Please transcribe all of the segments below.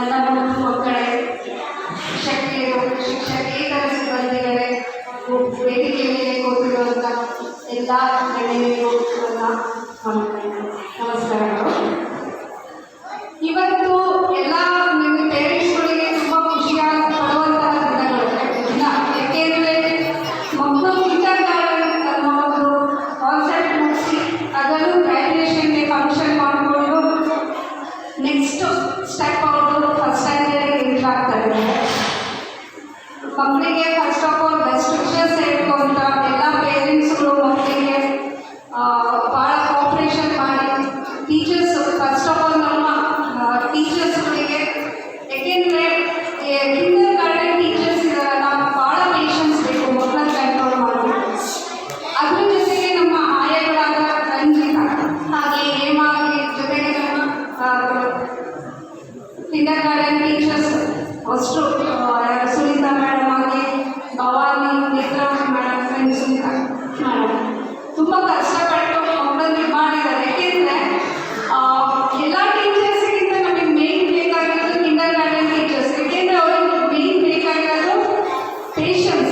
ನನ್ನ ಬಂಧು ಮಕ್ಕಳೇ ಶಿಕ್ಷಕಿಯರು ಶಿಕ್ಷಕೇತರ ಸಿಬ್ಬಂದಿಗಳೇ ವೇದಿಕೆ ಮೇಲೆ ಕೂತಿರುವಂಥ ಎಲ್ಲ ಗಣ್ಯರಿಗೂ ನನ್ನ ಭಾಳ ಕಾಪ್ರೇಷನ್ ಮಾಡಿ ಟೀಚರ್ಸ್ ಫಸ್ಟ್ ಆಫ್ ಆಲ್ ನಮ್ಮ ಟೀಚರ್ಸ್ಗಳಿಗೆ ಯಾಕೆಂದರೆ ಕಿಂಡರ್ ಗಾರ್ಡನ್ ಟೀಚರ್ಸ್ ಇದ್ದಾರಲ್ಲ ಭಾಳ ಪೇಷನ್ಸ್ ಬೇಕು ಮಕ್ಕಳನ್ನ ಕಂಟ್ರೋಲ್ ಮಾಡಬೇಕು ಅದ್ರ ಜೊತೆಗೆ ನಮ್ಮ ಆಯಗಳಾದ ರಂಜಿತ ಹಾಗೆ ಹೇಮಾಗೆ ಜೊತೆಗೆ ನಮ್ಮ ಕಿಂಡರ್ ಗಾರ್ಡನ್ ಟೀಚರ್ಸ್ ಅಷ್ಟು patience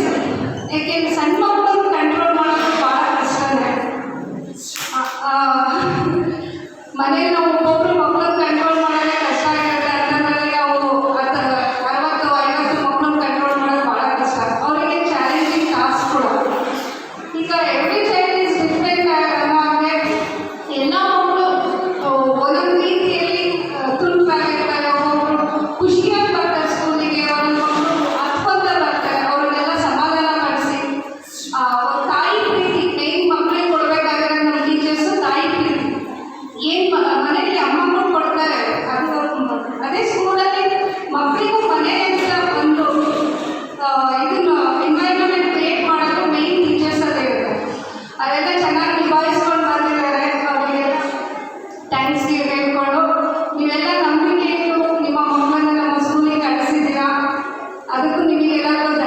Kita.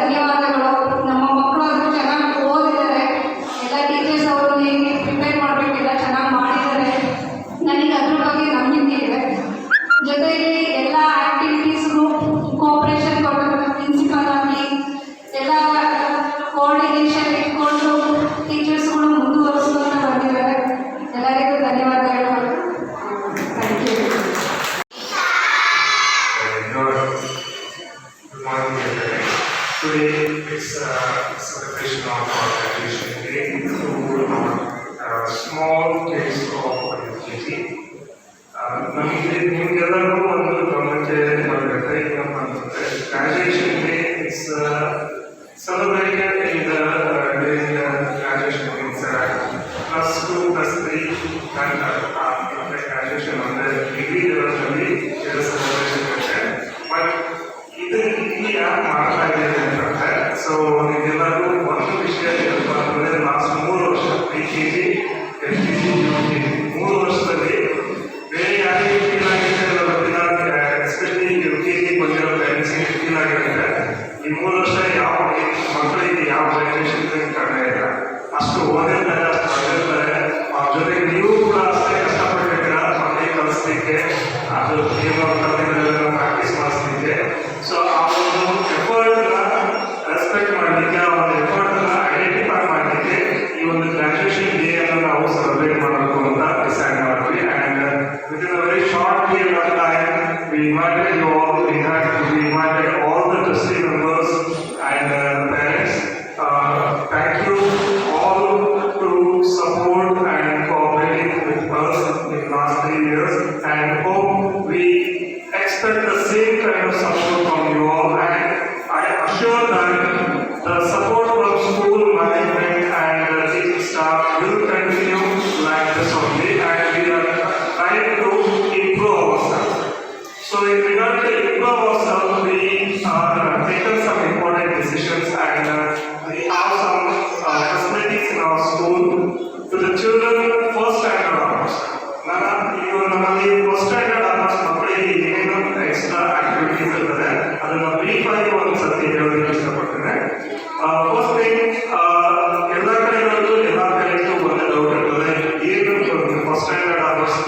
it named ಎಲ್ಲರೂ ಒಂದು ಗಮನಕ್ಕೆ ಮಾಡಬೇಕು ಏನಪ್ಪ ಅಂತಂದ್ರೆ graduation day it's celebrated in the during the graduation means plus two plus three ಅಂತ ಅಂದರೆ ಗ್ರಾಜುಯೇಷನ್ ಅಂದರೆ ಡಿಗ್ರಿ ಲೆವೆಲ್ನಲ್ಲಿ ಇದು ಸೆಲೆಬ್ರೇಷನ್ ಇರುತ್ತೆ ಬಟ್ ಇದು ಇಲ್ಲಿ ಯಾಕೆ ಮಾಡ್ತಾ ಇದ್ದೇನೆ ಅಂತಂದರೆ ಸೊ ನಿಮ್ಗೆಲ್ಲರೂ ಒಂದು ವಿಷಯ ಏನಪ್ಪ ಅಂದರೆ ಲಾಸ್ಟ್ ಮೂರು ವರ್ಷ pre K G within a very short period of time, we invited you all.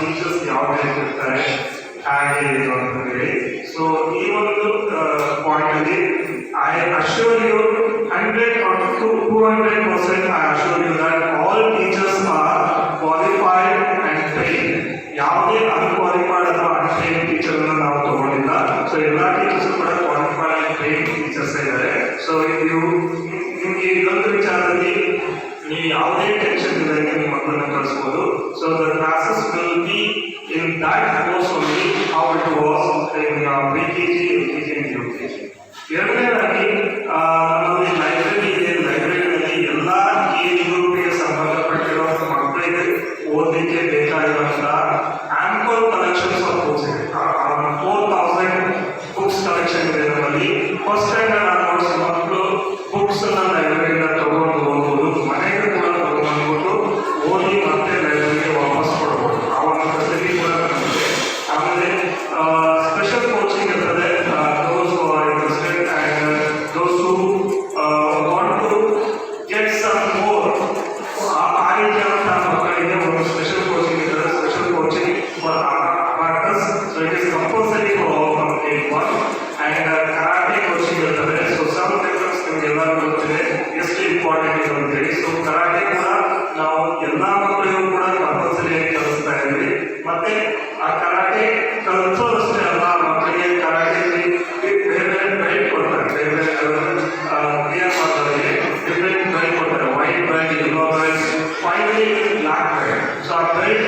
Teachers ಯಾವ ಇರ್ತಾರೆ ಹಾಗೆ ಇದು ಅಂತ ಹೇಳಿ ಸೊ ಈ ಒಂದು ಪಾಯಿಂಟ್ ಅಲ್ಲಿ I assure you hundred to two hundred percent I assure you that all teachers are qualified and train ಯಾವುದೇ ಅನ್ಕ್ವಾಲಿಫೈಡ್ ಅಥವಾ ಅನ್ಟ್ರೈನ್ ಟೀಚರ್ ನಾವು ತಗೊಂಡಿಲ್ಲ. ಸೊ ಎಲ್ಲ ಟೀಚರ್ಸ್ ಕೂಡ ಕ್ವಾಲಿಫೈಡ್ ಅಂಡ್ ಟ್ರೈನ್ ಟೀಚರ್ಸ್ ಇದ್ದಾರೆ. ಸೊ ಇದು ನಿಮ್ಗೆ ಇನ್ನೊಂದು ವಿಚಾರದಲ್ಲಿ ನೀವು ಯಾವುದೇ ಟೆನ್ಷನ್ ಇಲ್ಲದೆ So the classes will be in that course only how it was in uh, BKG, UKG, and UKG. Here we are. parte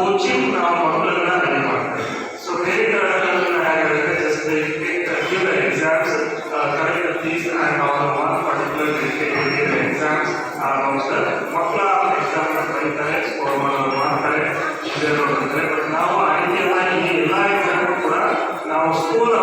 coaching ನಾವು ಮಕ್ಕಳನ್ನ ರೆಡಿ ಮಾಡ್ತಾರೆ ಸೊ ಹೇಗೆ ಗಳನ್ನು ಹೇಗಾಗುತ್ತೆ just they take the give exams correct fees and ಅವರ one particular give exams almost ಮಕ್ಕಳ exam ಬರೀತಾರೆ score ಮಾಡೋರು ಮಾಡ್ತಾರೆ ಇದೇ ನೋಡ್ತಾರೆ ಬಟ್ ನಾವು ಐಡಿಯಲ್ಲ ಈ ಎಲ್ಲ ಎಕ್ಸಾಮ್ ಕೂಡ ನಾವು ಸ್ಕೂಲ್